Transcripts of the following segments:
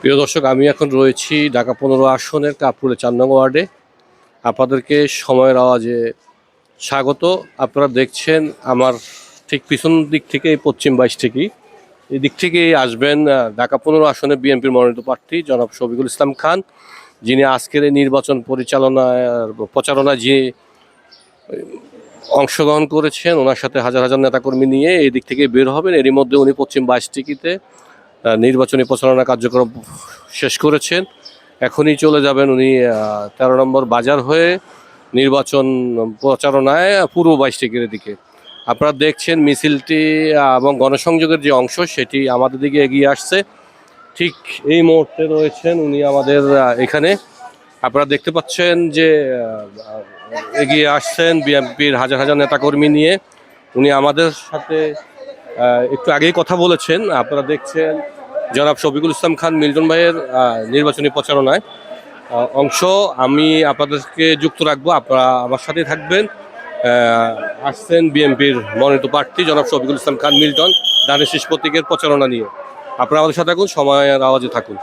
প্রিয় দর্শক, আমি এখন রয়েছি ঢাকা পনেরো আসনের কাপুরে চার নং ওয়ার্ডে। আপনাদেরকে সময়ের আওয়াজে স্বাগত। আপনারা দেখছেন আমার ঠিক পিছন দিক থেকে পশ্চিম বাইশ থেকেই এই দিক থেকেই আসবেন ঢাকা পনেরো আসনে বিএনপির মনোনীত প্রার্থী জনাব শফিকুল ইসলাম খান, যিনি আজকের এই নির্বাচন পরিচালনায়, প্রচারণায় যে অংশগ্রহণ করেছেন, ওনার সাথে হাজার হাজার নেতাকর্মী নিয়ে এই দিক থেকে বের হবেন। এরই মধ্যে উনি পশ্চিম বাইশ টিকিতে নির্বাচনী প্রচারণা কার্যক্রম শেষ করেছেন। এখনই চলে যাবেন উনি তেরো নম্বর বাজার হয়ে নির্বাচন প্রচারণায় পূর্ব বাইশ টিকিটের দিকে। আপনারা দেখছেন মিছিলটি এবং গণসংযোগের যে অংশ, সেটি আমাদের দিকে এগিয়ে আসছে। ঠিক এই মুহূর্তে রয়েছেন উনি আমাদের এখানে। আপনারা দেখতে পাচ্ছেন যে এগিয়ে আসছেন বিএনপির হাজার হাজার নেতাকর্মী নিয়ে। উনি আমাদের সাথে একটু আগেই কথা বলেছেন, আপনারা দেখছেন জনাব শফিকুল ইসলাম খান মিল্টন ভাইয়ের নির্বাচনী প্রচারণায়। অংশ আমি আপনাদেরকে যুক্ত রাখব, আপনারা আমার সাথেই থাকবেন। আসছেন বিএনপির মনোনীত প্রার্থী জনাব শফিকুল ইসলাম খান মিল্টন দানের শীষ প্রতীকের প্রচারণা নিয়ে। আপনারা আমাদের সাথে থাকুন, সময়ের আওয়াজে থাকুন।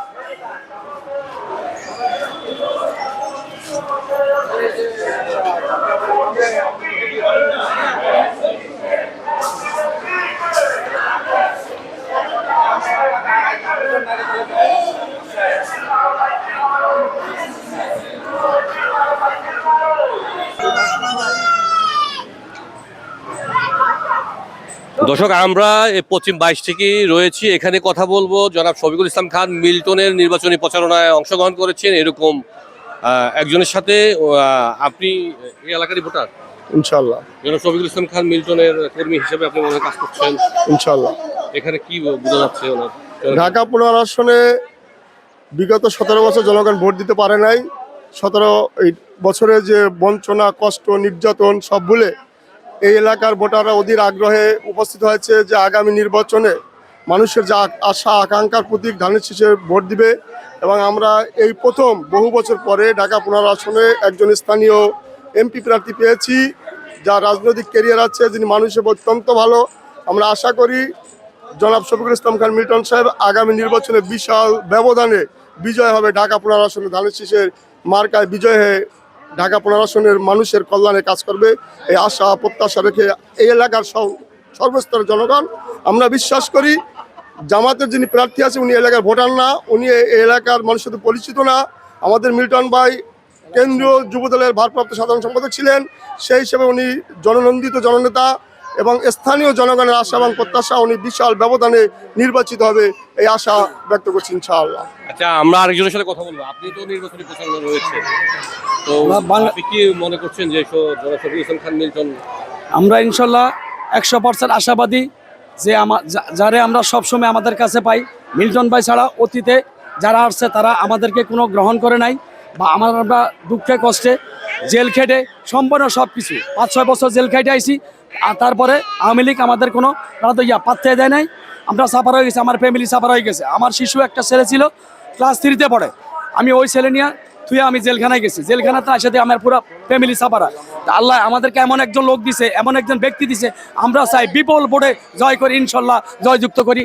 দর্শক আমরা এই পশ্চিম বাইশ থেকেই রয়েছি। এখানে কথা বলব জনাব শফিকুল ইসলাম খান মিল্টনের নির্বাচনী প্রচারণায় অংশগ্রহণ করেছেন। এরকম একজনের সাথে আপনি এই এলাকারই ভোটার? ইনশাল্লাহ জনাব শফিকুল ইসলাম খান মিল্টনের কর্মী হিসেবে আপনি মনে কাজ করছেন। ইনশাল্লাহ এখানে কি বোঝা যাচ্ছে ওনার? ঢাকা পুনর আসনে বিগত সতেরো বছর জনগণ ভোট দিতে পারে নাই। সতেরো এই বছরে যে বঞ্চনা কষ্ট নির্যাতন সব ভুলে এই এলাকার ভোটাররা অধীর আগ্রহে উপস্থিত হয়েছে যে আগামী নির্বাচনে মানুষের যা আশা, আকাঙ্ক্ষার প্রতীক ধানের শীষে ভোট দিবে এবং আমরা এই প্রথম বহু বছর পরে ঢাকা পুনর আসনে একজন স্থানীয় এমপি প্রার্থী পেয়েছি, যার রাজনৈতিক ক্যারিয়ার আছে, যিনি মানুষের অত্যন্ত ভালো। আমরা আশা করি জনাব শফিকুল ইসলাম খান মিল্টন সাহেব আগামী নির্বাচনে বিশাল ব্যবধানে বিজয় হবে ঢাকা পুনর্বাসনে ধানের শীষের মার্কায় বিজয় হয়ে ঢাকা প্রশাসনের মানুষের কল্যাণে কাজ করবে। এই আশা, প্রত্যাশা রেখে এই এলাকার সর্বস্তর সর্বস্তরের জনগণ, আমরা বিশ্বাস করি জামাতের যিনি প্রার্থী আছে উনি এলাকার ভোটার না, উনি এই এলাকার মানুষের সাথে পরিচিত না। আমাদের মিল্টন ভাই কেন্দ্রীয় যুবদলের ভারপ্রাপ্ত সাধারণ সম্পাদক ছিলেন। সেই হিসেবে উনি জননন্দিত জননেতা। এবং স্থানীয় জনগণের আশা এবং প্রত্যাশা উনি বিশাল ব্যবধানে নির্বাচিত হবে এই আশা ব্যক্ত করছি ইনশাআল্লাহ। আচ্ছা আমরা আরেকজনের সাথে কথা বলব। আপনি তো নির্বাচনী প্রচারণা রয়েছে তো আমরা আপনি কি মনে করছেন যে স- জনাব খান মিল্টন আমরা ইনশাল্লাহ একশো পার্সেন্ট আশাবাদী যে আমার যারে আমরা সবসময় আমাদের কাছে পাই। মিল্টন ভাই ছাড়া অতীতে যারা আসছে তারা আমাদেরকে কোনো গ্রহণ করে নাই বা আমার আমরা দুঃখে কষ্টে জেল খেটে সম্পূর্ণ সব কিছু পাঁচ ছয় বছর জেল খেটে আইছি আর তারপরে আওয়ামী লীগ আমাদের কোনো তারা তো ইয়া পাত্তাই দেয় নাই। আমরা সাফার হয়ে গেছি, আমার ফ্যামিলি সাফার হয়ে গেছে। আমার শিশু একটা ছেলে ছিল ক্লাস থ্রিতে পড়ে। আমি ওই ছেলে নিয়ে তুই আমি জেলখানায় গেছি। জেলখানাতে সাথে আমার পুরো ফ্যামিলি সাফারা আল্লাহ আমাদেরকে এমন একজন লোক দিছে, এমন একজন ব্যক্তি দিছে, আমরা চাই বিপুল বোর্ডে জয় করি, ইনশাল্লাহ জয়যুক্ত করি।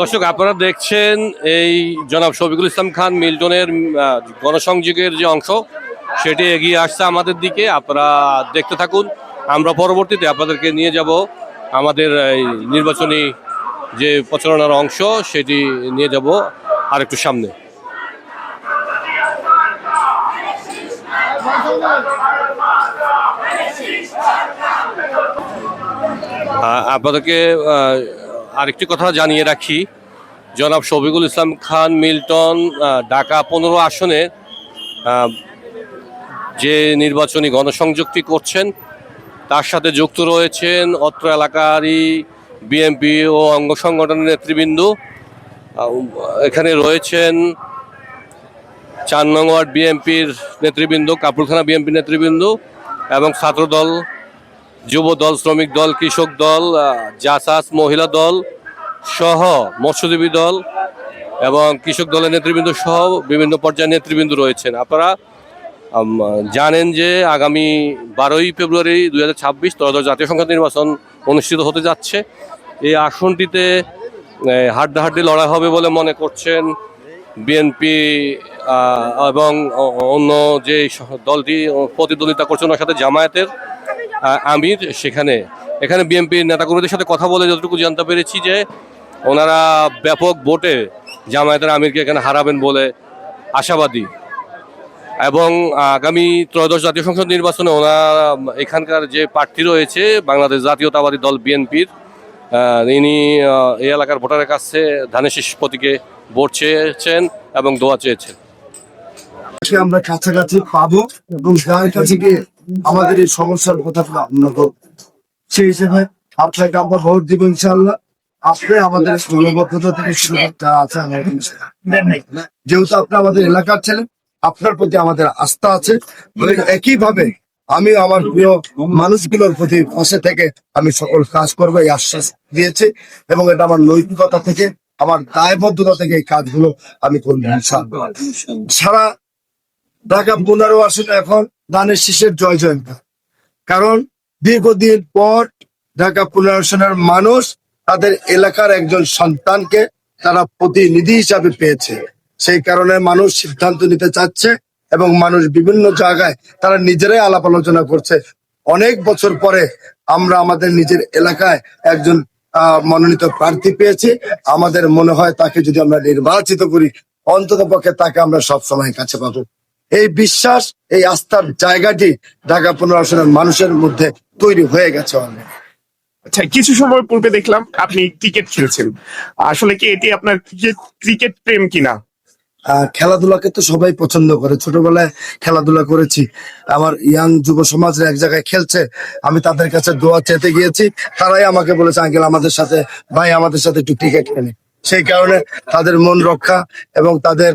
দর্শক, আপনারা দেখছেন এই জনাব শফিকুল ইসলাম খান মিল্টনের গণসংযোগের যে অংশ, সেটি এগিয়ে আসছে আমাদের দিকে। আপনারা দেখতে থাকুন। আমরা পরবর্তীতে আপনাদেরকে নিয়ে যাব আমাদের এই নির্বাচনী যে প্রচারণার অংশ, সেটি নিয়ে যাব আর একটু সামনে আপনাদেরকে আরেকটি কথা জানিয়ে রাখি। জনাব শফিকুল ইসলাম খান, মিল্টন ঢাকা পনেরো আসনে যে নির্বাচনী গণসংযুক্তি করছেন তার সাথে যুক্ত রয়েছেন অত্র এলাকারই বিএনপি ও অঙ্গ সংগঠনের নেতৃবৃন্দ। এখানে রয়েছেন চার নং ওয়ার্ড বিএনপির নেতৃবৃন্দ, কাপুরখানা বিএনপি নেতৃবৃন্দ এবং ছাত্রদল যুব দল শ্রমিক দল, কৃষক দল জাসাস মহিলা দল সহ মৎস্যজীবী দল এবং কৃষক দলের নেতৃবৃন্দ সহ বিভিন্ন পর্যায়ের নেতৃবৃন্দ রয়েছেন। আপনারা জানেন যে আগামী বারোই ফেব্রুয়ারি দুই হাজার ছাব্বিশ ত্রয়োদশ জাতীয় সংসদ নির্বাচন অনুষ্ঠিত হতে যাচ্ছে। এই আসনটিতে হাড্ডাহাড্ডি লড়াই হবে বলে মনে করছেন বিএনপি এবং অন্য যে দলটি প্রতিদ্বন্দ্বিতা করছেন ওনার সাথে জামায়াতের আমির সেখানে। এখানে বিএনপির নেতাকর্মীদের সাথে কথা বলে যতটুকু জানতে পেরেছি যে ওনারা ব্যাপক ভোটে জামায়াতের আমিরকে এখানে হারাবেন বলে আশাবাদী। এবং আগামী ত্রয়োদশ জাতীয় সংসদ নির্বাচনে ওনারা এখানকার যে প্রার্থী রয়েছে বাংলাদেশ জাতীয়তাবাদী দল বিএনপির ইনি আহ, এই এলাকার ভোটারের কাছে ধানের শীষ প্রতীকে ভোট চেয়েছেন এবং দোয়া চেয়েছেন। আজকে আমরা কাছাকাছি পাবো এবং যার কাছে গিয়ে আমাদের এই সমস্যার কথা আমরা। সেই হিসেবে আপনাকে আমরা ভোট দিব ইনশাল্লাহ আপনি আমাদের দলবদ্ধতা থেকে শুরু করতে আছে যেহেতু আপনি আমাদের এলাকার ছেলে আপনার প্রতি আমাদের আস্থা আছে। এবং একইভাবে আমি আমার প্রিয় মানুষগুলোর প্রতি পাশে থেকে আমি সকল কাজ করব এই আশ্বাস দিয়েছি এবং এটা আমার নৈতিকতা থেকে, আমার দায়বদ্ধতা থেকে এই কাজগুলো আমি করব। সারা ঢাকা পনেরো আসলে এখন দানের শীষের জয় জয়ন্ত। কারণ দীর্ঘদিন পর ঢাকা পুনর্বাসনের মানুষ তাদের এলাকার একজন সন্তানকে তারা প্রতিনিধি হিসাবে পেয়েছে। সেই কারণে মানুষ সিদ্ধান্ত নিতে চাচ্ছে এবং মানুষ বিভিন্ন জায়গায় তারা নিজেরাই আলাপ আলোচনা করছে। অনেক বছর পরে আমরা আমাদের নিজের এলাকায় একজন মনোনীত প্রার্থী পেয়েছি। আমাদের মনে হয় তাকে যদি আমরা নির্বাচিত করি, অন্তত পক্ষে তাকে আমরা সব সময় কাছে পাবো। এই বিশ্বাস, এই আস্থার জায়গাটি ঢাকা পুনর্বাসনের মানুষের মধ্যে তৈরি হয়ে গেছে অনেক। আচ্ছা কিছু সময় পূর্বে দেখলাম আপনি ক্রিকেট খেলছেন। আসলে কি এটি আপনার ক্রিকেট প্রেম কিনা? খেলাধুলাকে তো সবাই পছন্দ করে। ছোটবেলায় খেলাধুলা করেছি। আমার ইয়াং যুব সমাজের এক জায়গায় খেলছে, আমি তাদের কাছে দোয়া চেতে গিয়েছি। তারাই আমাকে বলেছে, আঙ্কেল, আমাদের সাথে, ভাই, আমাদের সাথে একটু ক্রিকেট খেলে। সেই কারণে তাদের মন রক্ষা এবং তাদের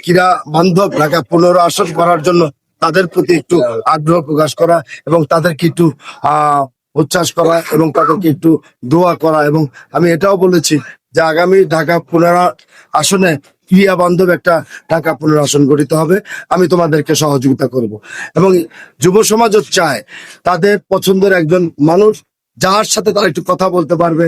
ক্রীড়া বান্ধব ঢাকা পনেরো আসন করার জন্য তাদের প্রতি একটু আগ্রহ প্রকাশ করা এবং তাদেরকে একটু আহ উচ্ছ্বাস করা এবং তাদেরকে একটু দোয়া করা এবং আমি এটাও বলেছি যে আগামী ঢাকা পুনরা আসনে ক্রিয়া বান্ধব একটা টাকা পুনর্বাসন গঠিত হবে, আমি তোমাদেরকে সহযোগিতা করব। এবং যুব সমাজও চায় তাদের পছন্দের একজন মানুষ, যার সাথে তারা একটু কথা বলতে পারবে।